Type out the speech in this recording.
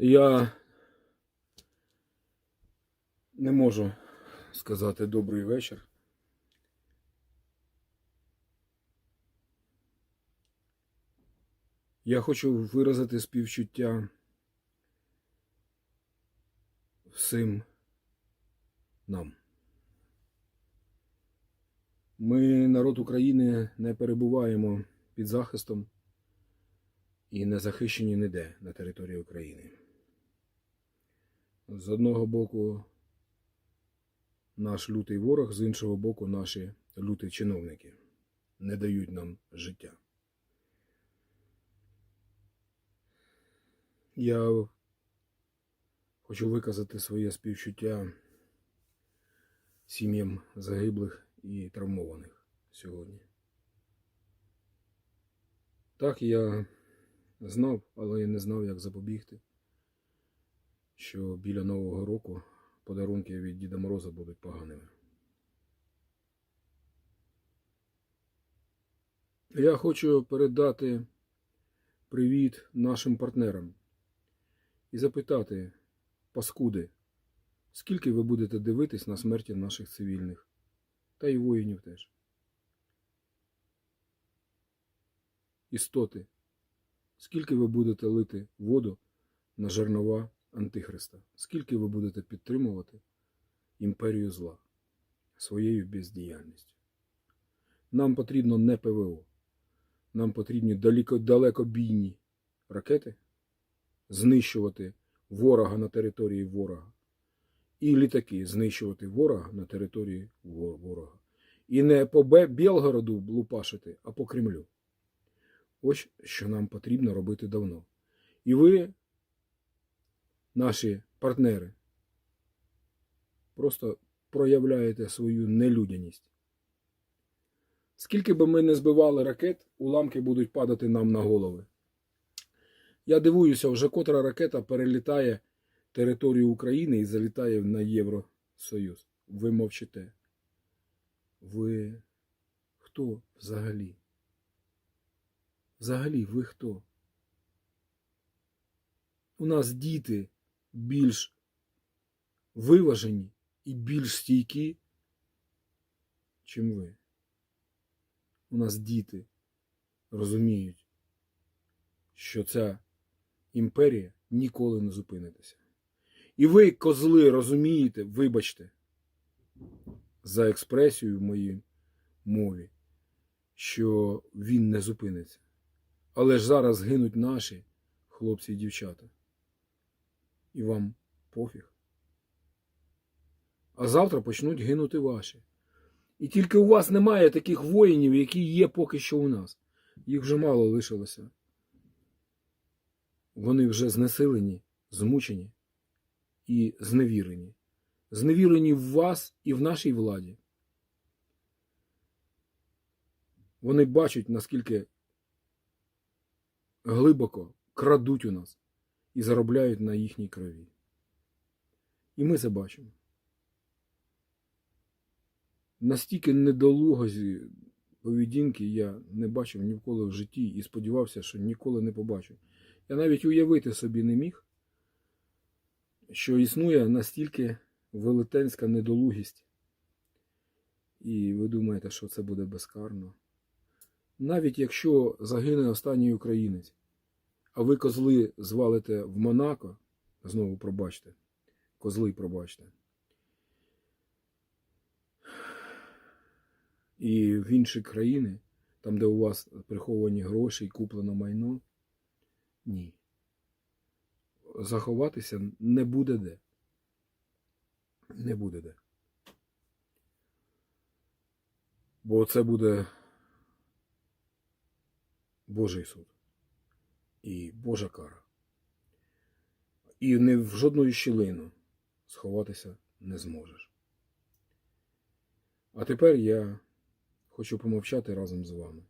Я не можу сказати добрий вечір. Я хочу виразити співчуття всім нам. Ми, народ України, не перебуваємо під захистом і не захищені ніде на території України. З одного боку, наш лютий ворог, з іншого боку, наші люті чиновники не дають нам життя. Я хочу виказати своє співчуття сім'ям загиблих і травмованих сьогодні. Так, я знав, але я не знав, як запобігти, що біля Нового року подарунки від Діда Мороза будуть поганими. Я хочу передати привіт нашим партнерам і запитати, паскуди, скільки ви будете дивитись на смерті наших цивільних та й воїнів теж. Істоти, скільки ви будете лити воду на жернова Антихриста, скільки ви будете підтримувати імперію зла своєю бездіяльністю. Нам потрібно не ПВО, нам потрібні далеко, далекобійні ракети, знищувати ворога на території ворога, і літаки знищувати ворога на території ворога. І не по Білгороду лупашити, а по Кремлю. Ось що нам потрібно робити давно. І ви, наші партнери, просто проявляєте свою нелюдяність. Скільки би ми не збивали ракет, уламки будуть падати нам на голови. Я дивуюся, вже котра ракета перелітає територію України і залітає на Євросоюз. Ви мовчите. Ви хто взагалі? Взагалі, ви хто? У нас діти більш виважені і більш стійкі, чим ви. У нас діти розуміють, що ця імперія ніколи не зупинитися. І ви, козли, розумієте, вибачте, за експресію в моїй мові, що він не зупиниться. Але ж зараз гинуть наші хлопці і дівчата. І вам пофіг. А завтра почнуть гинути ваші. І тільки у вас немає таких воїнів, які є поки що у нас. Їх вже мало лишилося. Вони вже знесилені, змучені і зневірені. Зневірені в вас і в нашій владі. Вони бачать, наскільки глибоко крадуть у нас і заробляють на їхній крові. І ми це бачимо. Настільки недолугозі поведінки я не бачив ніколи в житті і сподівався, що ніколи не побачу. Я навіть уявити собі не міг, що існує настільки велетенська недолугість. І ви думаєте, що це буде безкарно. Навіть якщо загине останній українець, а ви козли звалите в Монако, знову пробачте, козли пробачте. І в інші країни, там, де у вас приховані гроші і куплено майно, ні. Заховатися не буде де. Не буде де. Бо це буде Божий суд і Божа кара. І не в жодну щілину сховатися не зможеш. А тепер я хочу помовчати разом з вами.